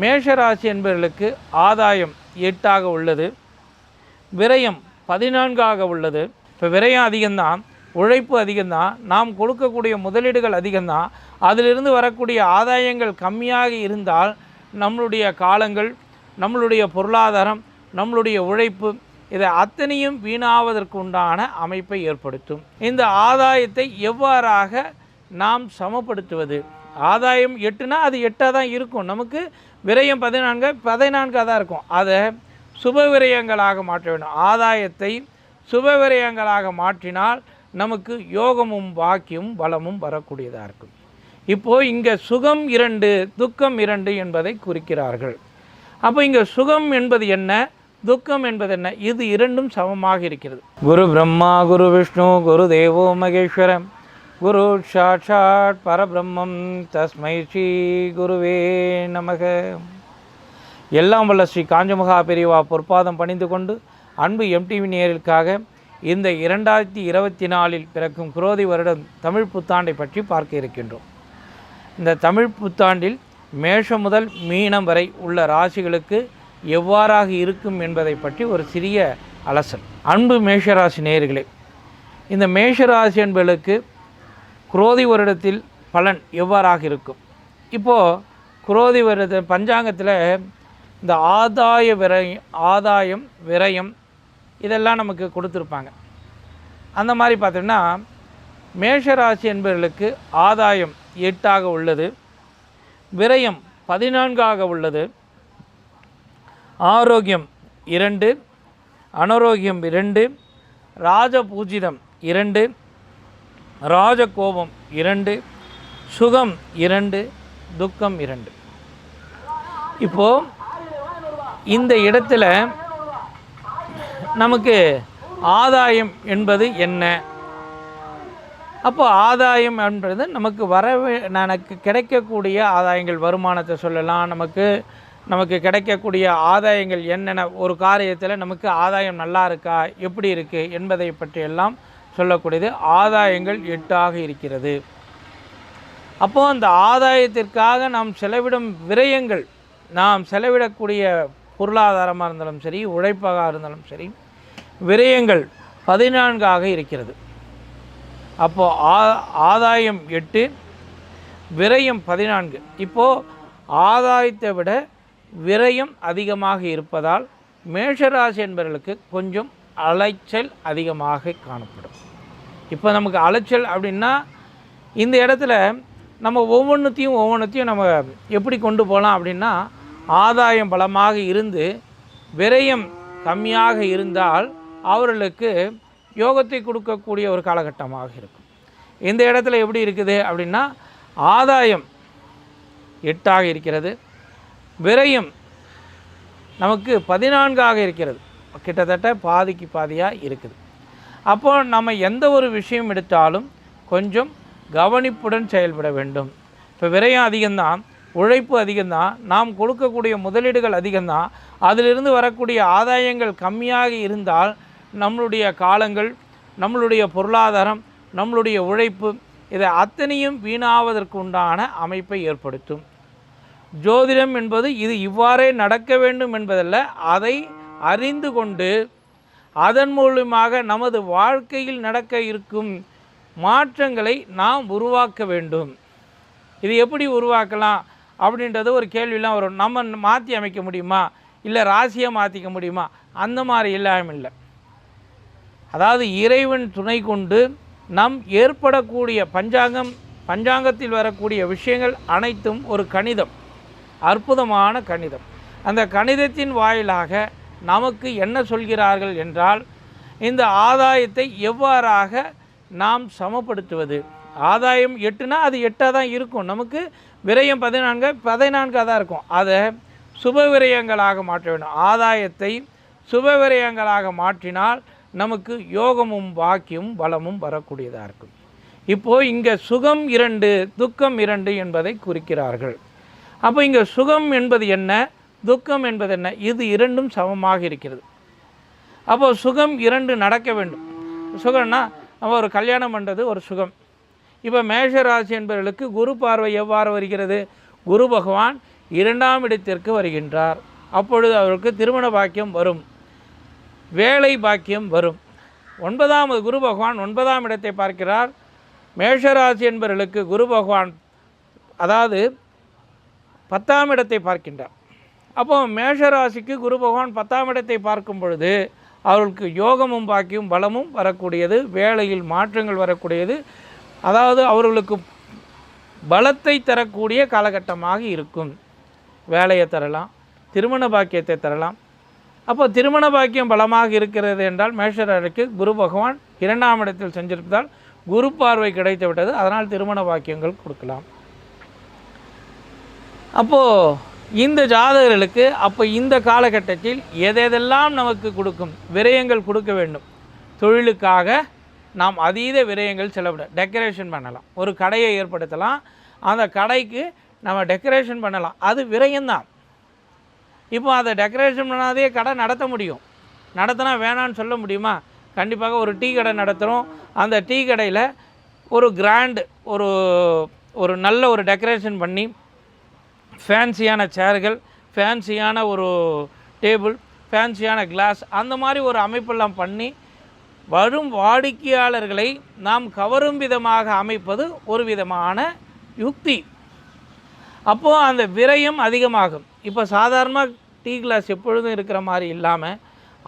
மேஷராசி என்பவர்களுக்கு ஆதாயம் எட்டாக உள்ளது. விரயம் பதினான்காக உள்ளது. இப்போ விரயம் அதிகம்தான் உழைப்பு அதிகம்தான் நாம் கொடுக்கக்கூடிய முதலீடுகள் அதிகம்தான் அதிலிருந்து வரக்கூடிய ஆதாயங்கள் கம்மியாக இருந்தால் நம்மளுடைய காலங்கள் நம்மளுடைய பொருளாதாரம் நம்மளுடைய உழைப்பு இதை அத்தனையும் வீணாவதற்கு உண்டான அமைப்பை ஏற்படுத்தும். இந்த ஆதாயத்தை எவ்வாறாக நாம் சமப்படுத்துவது? ஆதாயம் எட்டுனா அது எட்டாக தான் இருக்கும். நமக்கு விரயம் பதினான்கு பதினான்காக தான் இருக்கும். அதை சுப விரயங்களாக மாற்ற வேண்டும். ஆதாயத்தை சுப விரயங்களாக மாற்றினால் நமக்கு யோகமும் பாக்கியமும் பலமும் வரக்கூடியதாக இருக்கும். இப்போது இங்கே சுகம் இரண்டு துக்கம் இரண்டு என்பதை குறிக்கிறார்கள். அப்போ இங்கே சுகம் என்பது என்ன? துக்கம் என்பது என்ன? இது இரண்டும் சமமாக இருக்கிறது. குரு பிரம்மா குரு விஷ்ணு குரு தேவோ மகேஸ்வரம் குரு சாட்சாட் பரபிரம்மம். தஸ்மை ஸ்ரீ குருவே நமக. எல்லாம் வல்ல ஸ்ரீ காஞ்சமகா பெரியவா பொற்பாதம் பணிந்து கொண்டு அன்பு எம்டிவி நேரிற்காக இந்த இரண்டாயிரத்தி இருபத்தி நாலில் பிறக்கும் குரோதி வருடம் தமிழ் புத்தாண்டை பற்றி பார்க்க இருக்கின்றோம். இந்த தமிழ் புத்தாண்டில் மேஷம் முதல் மீனம் வரை உள்ள ராசிகளுக்கு எவ்வாறாக இருக்கும் என்பதை பற்றி ஒரு சிறிய அலசல். அன்பு மேஷராசி நேயர்களே இந்த மேஷராசி என்பளுக்கு குரோதி வருடத்தில் பலன் எவ்வாறாக இருக்கும்? இப்போது குரோதி வருட பஞ்சாங்கத்தில் இந்த ஆதாய விரயம் ஆதாயம் விரயம் இதெல்லாம் நமக்கு கொடுத்துருப்பாங்க. அந்த மாதிரி பார்த்தோம்னா மேஷராசி என்பவர்களுக்கு ஆதாயம் எட்டாக உள்ளது விரயம் பதினான்காக உள்ளது ஆரோக்கியம் இரண்டு அனாரோக்கியம் இரண்டு ராஜபூஜிதம் இரண்டு ராஜகோபம் இரண்டு சுகம் இரண்டு துக்கம் இரண்டு. இப்போது இந்த இடத்துல நமக்கு ஆதாயம் என்பது என்ன? அப்போ ஆதாயம் என்பது நமக்கு வரவே எனக்கு கிடைக்கக்கூடிய ஆதாயங்கள் வருமானத்தை சொல்லலாம். நமக்கு நமக்கு கிடைக்கக்கூடிய ஆதாயங்கள் என்னென்ன ஒரு காரியத்தில் நமக்கு ஆதாயம் நல்லா இருக்கா? எப்படி இருக்குது என்பதை பற்றியெல்லாம் சொல்லக்கூடியது ஆதாயங்கள் எட்டாக இருக்கிறது. அப்போது அந்த ஆதாயத்திற்காக நாம் செலவிடும் விரயங்கள் நாம் செலவிடக்கூடிய பொருளாதாரமாக இருந்தாலும் சரி உழைப்பாக இருந்தாலும் சரி விரயங்கள் பதினான்காக இருக்கிறது. அப்போது ஆ ஆதாயம் எட்டு விரயம் பதினான்கு. இப்போது ஆதாயத்தை விட விரயம் அதிகமாக இருப்பதால் மேஷராசி என்பவர்களுக்கு கொஞ்சம் அலைச்சல் அதிகமாக காணப்படும். இப்போ நமக்கு அலைச்சல் அப்படின்னா இந்த இடத்துல நம்ம ஒவ்வொன்றுத்தையும் ஒவ்வொன்றுத்தையும் நம்ம எப்படி கொண்டு போகலாம் அப்படின்னா ஆதாயம் பலமாக இருந்து விரயம் கம்மியாக இருந்தால் அவர்களுக்கு யோகத்தை கொடுக்கக்கூடிய ஒரு காலகட்டமாக இருக்கும். இந்த இடத்துல எப்படி இருக்குது அப்படின்னா ஆதாயம் எட்டாக இருக்கிறது விரயம் நமக்கு பதினான்காக இருக்கிறது. கிட்டத்தட்ட பாதிக்கு பாதியாக இருக்குது. அப்போ நம்ம எந்த ஒரு விஷயம் எடுத்தாலும் கொஞ்சம் கவனிப்புடன் செயல்பட வேண்டும். இப்போ விரயம் அதிகம்தான் உழைப்பு அதிகம்தான் நாம் கொடுக்கக்கூடிய முதலீடுகள் அதிகம்தான் அதிலிருந்து வரக்கூடிய ஆதாயங்கள் கம்மியாக இருந்தால் நம்மளுடைய காலங்கள் நம்மளுடைய பொருளாதாரம் நம்மளுடைய உழைப்பு இதை அத்தனையும் வீணாவதற்கு உண்டான அமைப்பை ஏற்படுத்தும். ஜோதிடம் என்பது இது இவ்வாறே நடக்க வேண்டும் என்பதல்ல அதை அறிந்து கொண்டு அதன் மூலமாக நமது வாழ்க்கையில் நடக்க இருக்கும் மாற்றங்களை நாம் உருவாக்க வேண்டும். இது எப்படி உருவாக்கலாம் அப்படின்றது ஒரு கேள்வியெலாம் வரும். நம்ம மாற்றி அமைக்க முடியுமா? இல்லை ராசியை மாற்றிக்க முடியுமா? அந்த மாதிரி இல்லாமல் இல்லை. அதாவது இறைவன் துணை கொண்டு நம் ஏற்படக்கூடிய பஞ்சாங்கம் பஞ்சாங்கத்தில் வரக்கூடிய விஷயங்கள் அனைத்தும் ஒரு கணிதம் அற்புதமான கணிதம். அந்த கணிதத்தின் வாயிலாக நமக்கு என்ன சொல்கிறார்கள் என்றால் இந்த ஆதாயத்தை எவ்வாறாக நாம் சமப்படுத்துவது? ஆதாயம் எட்டுனா அது எட்டாக தான் இருக்கும். நமக்கு விரயம் பதினான்கு பதினான்காக தான் இருக்கும். அதை சுப விரயங்களாக மாற்ற வேண்டும். ஆதாயத்தை சுப விரயங்களாக மாற்றினால் நமக்கு யோகமும் பாக்கியமும் பலமும் வரக்கூடியதாக இருக்கும். இப்போது இங்கே சுகம் இரண்டு துக்கம் இரண்டு என்பதை குறிக்கிறார்கள். அப்போ இங்கே சுகம் என்பது என்ன? துக்கம் என்பது என்ன? இது இரண்டும் சமமாக இருக்கிறது. அப்போது சுகம் இரண்டு நடக்க வேண்டும். சுகம்னா நம்ம ஒரு கல்யாணம் பண்ணுறது ஒரு சுகம். இப்போ மேஷராசி என்பவர்களுக்கு குரு பார்வை எவ்வாறு வருகிறது? குரு பகவான் இரண்டாம் இடத்திற்கு வருகின்றார். அப்பொழுது அவருக்கு திருமண பாக்கியம் வரும். வேலை பாக்கியம் வரும். ஒன்பதாம் குரு பகவான் ஒன்பதாம் இடத்தை பார்க்கிறார். மேஷராசி என்பவர்களுக்கு குரு பகவான் அதாவது பத்தாம் இடத்தை பார்க்கின்றார். அப்போ மேஷராசிக்கு குரு பகவான் பத்தாம் இடத்தை பார்க்கும் பொழுது அவர்களுக்கு யோகமும் பாக்கியும் பலமும் வரக்கூடியது வேலையில் மாற்றங்கள் வரக்கூடியது. அதாவது அவர்களுக்கு பலத்தை தரக்கூடிய காலகட்டமாக இருக்கும். வேலையை தரலாம் திருமண பாக்கியத்தை தரலாம். அப்போ திருமண பாக்கியம் பலமாக இருக்கிறது என்றால் மேஷராசிக்கு குரு பகவான் இரண்டாம் இடத்தில் செஞ்சிருப்பதால் குரு பார்வை கிடைத்து விட்டது அதனால் திருமண பாக்கியங்கள் கொடுக்கலாம். அப்போது இந்த ஜாதகர்களுக்கு அப்போ இந்த காலகட்டத்தில் எதெதெல்லாம் நமக்கு கொடுக்கும்? விரயங்கள் கொடுக்க வேண்டும். தொழிலுக்காக நாம் அதீத விரயங்கள் செலவிட டெக்கரேஷன் பண்ணலாம். ஒரு கடையை ஏற்படுத்தலாம். அந்த கடைக்கு நம்ம டெக்கரேஷன் பண்ணலாம். அது விரயம்தான். இப்போ அதை டெக்கரேஷன் பண்ணாதே கடை நடத்த முடியும். நடத்தினா வேணான்னு சொல்ல முடியுமா? கண்டிப்பாக ஒரு டீ கடை நடத்துகிறோம் அந்த டீ கடையில் ஒரு கிராண்ட் ஒரு ஒரு நல்ல ஒரு டெக்கரேஷன் பண்ணி ஃபேன்சியான சேர்கள் ஃபேன்சியான ஒரு டேபிள் ஃபேன்சியான கிளாஸ் அந்த மாதிரி ஒரு அமைப்பெல்லாம் பண்ணி வரும் வாடிக்கையாளர்களை நாம் கவரும் விதமாக அமைப்பது ஒரு விதமான யுக்தி. அப்போது அந்த விரயம் அதிகமாகும். இப்போ சாதாரணமாக டீ கிளாஸ் எப்பொழுதும் இருக்கிற மாதிரி இல்லாமல்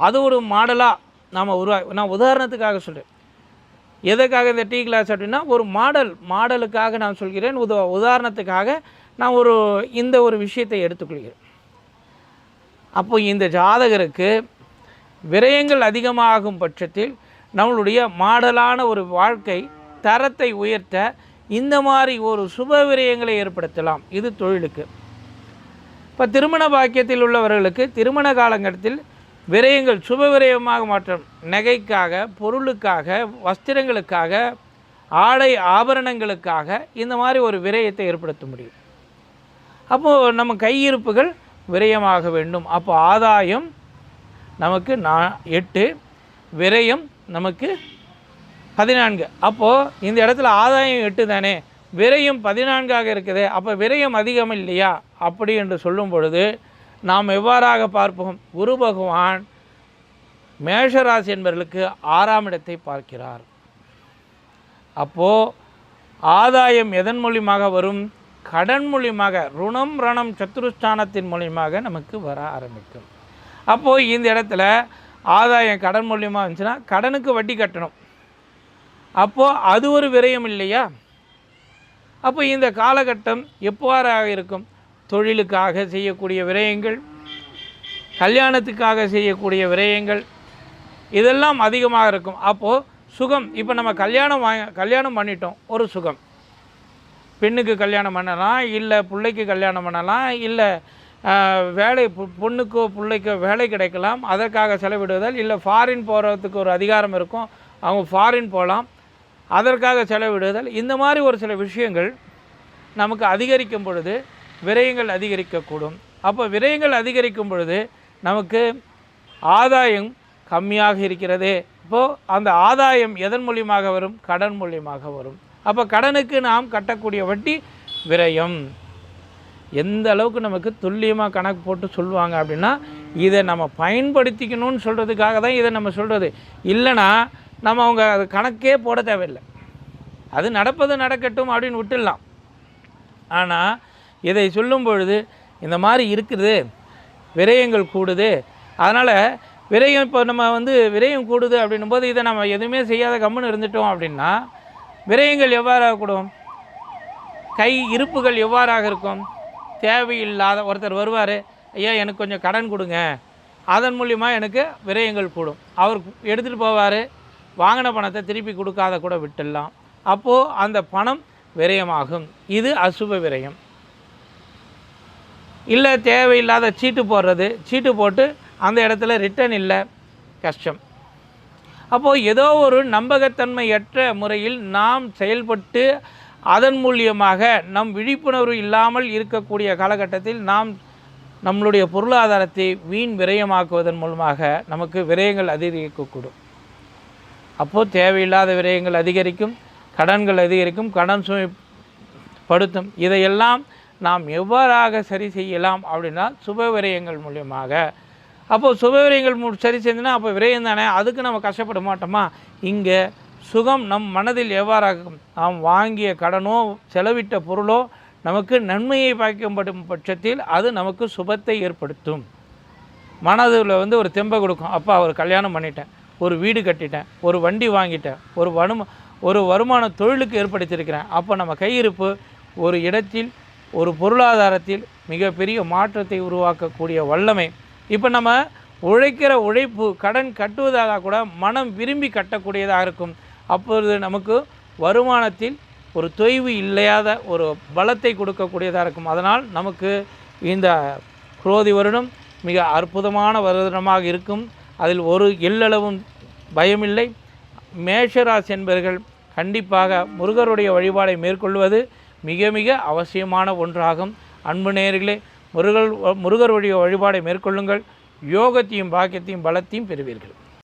அது ஒரு மாடலாக நாம் உருவா நான் உதாரணத்துக்காக சொல்கிறேன் எதுக்காக இந்த டீ கிளாஸ் அப்படின்னா ஒரு மாடல் மாடலுக்காக நான் சொல்கிறேன். உத உதாரணத்துக்காக நான் ஒரு இந்த ஒரு விஷயத்தை எடுத்துக்கொள்கிறேன். அப்போ இந்த ஜாதகருக்கு விரயங்கள் அதிகமாகும் பட்சத்தில் நம்மளுடைய மாடலான ஒரு வாழ்க்கை தரத்தை உயர்த்த இந்த மாதிரி ஒரு சுப விரயங்களை ஏற்படுத்தலாம். இது தொழிலுக்கு. இப்போ திருமண பாக்கியத்தில் உள்ளவர்களுக்கு திருமண காலகட்டத்தில் விரயங்கள் சுப விரயமாக மாற்றம். நகைக்காக பொருளுக்காக வஸ்திரங்களுக்காக ஆடை ஆபரணங்களுக்காக இந்த மாதிரி ஒரு விரயத்தை ஏற்படுத்த முடியும். அப்போது நம்ம கையிருப்புகள் விரயமாக வேண்டும். அப்போ ஆதாயம் நமக்கு நா எட்டு விரயம் நமக்கு பதினான்கு. அப்போது இந்த இடத்துல ஆதாயம் எட்டு தானே? விரயம் பதினான்காக இருக்குது. அப்போ விரயம் அதிகம் இல்லையா? அப்படி என்று சொல்லும் பொழுது நாம் எவ்வாறாக பார்ப்போம்? குரு பகவான் மேஷராசி என்பவர்களுக்கு ஆறாம் இடத்தை பார்க்கிறார். அப்போது ஆதாயம் எதன் மூலியமாக வரும்? கடன் மூலியமாக ருணம் ரணம் சத்துருஸ்தானத்தின் மூலியமாக நமக்கு வர ஆரம்பிக்கும். அப்போது இந்த இடத்துல ஆதாயம் கடன் மூலியமாக இருந்துச்சுன்னா கடனுக்கு வட்டி கட்டணும். அப்போது அது ஒரு விரயம் இல்லையா? அப்போ இந்த காலகட்டம் எவ்வாறாக இருக்கும்? தொழிலுக்காக செய்யக்கூடிய விரயங்கள் கல்யாணத்துக்காக செய்யக்கூடிய விரயங்கள் இதெல்லாம் அதிகமாக இருக்கும். அப்போது சுகம் இப்போ நம்ம கல்யாணம் வாங்க கல்யாணம் பண்ணிட்டோம் ஒரு சுகம். பெண்ணுக்கு கல்யாணம் பண்ணலாம் இல்லை பிள்ளைக்கு கல்யாணம் பண்ணலாம் இல்லை வேலை பொண்ணுக்கோ பிள்ளைக்கோ வேலை கிடைக்கலாம் அதற்காக செலவிடுவதால் இல்லை ஃபாரின் போகிறதுக்கு ஒரு அதிகாரம் இருக்கும் அவங்க ஃபாரின் போகலாம் அதற்காக செலவிடுதல். இந்த மாதிரி ஒரு சில விஷயங்கள் நமக்கு அதிகரிக்கும் பொழுது விரயங்கள் அதிகரிக்கக்கூடும். அப்போ விரயங்கள் அதிகரிக்கும் பொழுது நமக்கு ஆதாயம் கம்மியாக இருக்கிறது. இப்போது அந்த ஆதாயம் எதன் மூலியமாக வரும்? கடன் மூலியமாக வரும். அப்போ கடனுக்கு நாம் கட்டக்கூடிய வட்டி விரயம். எந்த அளவுக்கு நமக்கு துல்லியமாக கணக்கு போட்டு சொல்லுவாங்க அப்படின்னா இதை நம்ம பயன்படுத்திக்கணும்னு சொல்கிறதுக்காக தான் இதை நம்ம சொல்கிறது இல்லைன்னா நம்ம அவங்க அது கணக்கே போட தேவையில்லை. அது நடப்பது நடக்கட்டும் அப்படின்னு விட்டுடலாம். ஆனால் இதை சொல்லும் பொழுது இந்த மாதிரி இருக்குது விரயங்கள் கூடுது. அதனால் விரயம் இப்போ நம்ம வந்து விரயம் கூடுது அப்படின்னும் போது இதை நம்ம எதுவுமே செய்யாத கம்முன்னு இருந்துட்டோம் அப்படின்னா விரயங்கள் எவ்வாறாக கூடும்? கை இருப்புகள் எவ்வாறாக இருக்கும்? தேவையில்லாத ஒருத்தர் வருவார் ஐயா எனக்கு கொஞ்சம் கடன் கொடுங்க. அதன் மூலிமா எனக்கு விரயங்கள் கூடும். அவர் எடுத்துகிட்டு போவார் வாங்கின பணத்தை திருப்பி கொடுக்காத கூட விட்டுடலாம். அப்போது அந்த பணம் விரயமாகும். இது அசுப விரயம். இல்லை தேவையில்லாத சீட்டு போடுறது சீட்டு போட்டு அந்த இடத்துல ரிட்டர்ன் இல்லை கஷ்டம். அப்போது ஏதோ ஒரு நம்பகத்தன்மையற்ற முறையில் நாம் செயல்பட்டு அதன் மூலியமாக நம் விழிப்புணர்வு இல்லாமல் இருக்கக்கூடிய காலகட்டத்தில் நாம் நம்மளுடைய பொருளாதாரத்தை வீண் விரயமாக்குவதன் மூலமாக நமக்கு விரயங்கள் அதிகரிக்கக்கூடும். அப்போது தேவையில்லாத விரயங்கள் அதிகரிக்கும் கடன்கள் அதிகரிக்கும் கடன் சுமை படுத்தும் இதையெல்லாம் நாம் எவ்வாறாக சரி செய்யலாம் அப்படின்னா சுப விரயங்கள் மூலியமாக அப்போது சுபவிரயங்கள் மு சரி செஞ்சுன்னா அப்போ விரயம் தானே? அதுக்கு நம்ம கஷ்டப்பட மாட்டோமா? இங்கே சுகம் நம் மனதில் எவ்வாறாக நாம் வாங்கிய கடனோ செலவிட்ட பொருளோ நமக்கு நன்மையை பாய்க்கப்படும் பட்சத்தில் அது நமக்கு சுபத்தை ஏற்படுத்தும். மனதில் வந்து ஒரு தெம்பை கொடுக்கும். அப்பா ஒரு கல்யாணம் பண்ணிட்டேன். ஒரு வீடு கட்டிட்டேன். ஒரு வண்டி வாங்கிட்டேன். ஒரு வரும ஒரு வருமான தொழிலுக்கு ஏற்படுத்தியிருக்கிறேன். அப்போ நம்ம கையிருப்பு ஒரு இடத்தில் ஒரு பொருளாதாரத்தில் மிகப்பெரிய மாற்றத்தை உருவாக்கக்கூடிய வல்லமை இப்போ நம்ம உழைக்கிற உழைப்பு கடன் கட்டுவதாக கூட மனம் விரும்பி கட்டக்கூடியதாக இருக்கும். அப்பொழுது நமக்கு வருமானத்தில் ஒரு தொய்வு இல்லையாத ஒரு பலத்தை கொடுக்கக்கூடியதாக இருக்கும். அதனால் நமக்கு இந்த குரோதி வருடம் மிக அற்புதமான வருடமாக இருக்கும். அதில் ஒரு எல்லளவும் பயமில்லை. மேஷராசி என்பவர்கள் கண்டிப்பாக முருகருடைய வழிபாடை மேற்கொள்வது மிக மிக அவசியமான ஒன்றாகும். அன்பு நேயர்களே முருகர் முருகருடைய வழிபாடை மேற்கொள்ளுங்கள். யோகத்தையும் பாக்கியத்தையும் பலத்தையும் பெறுவீர்கள்.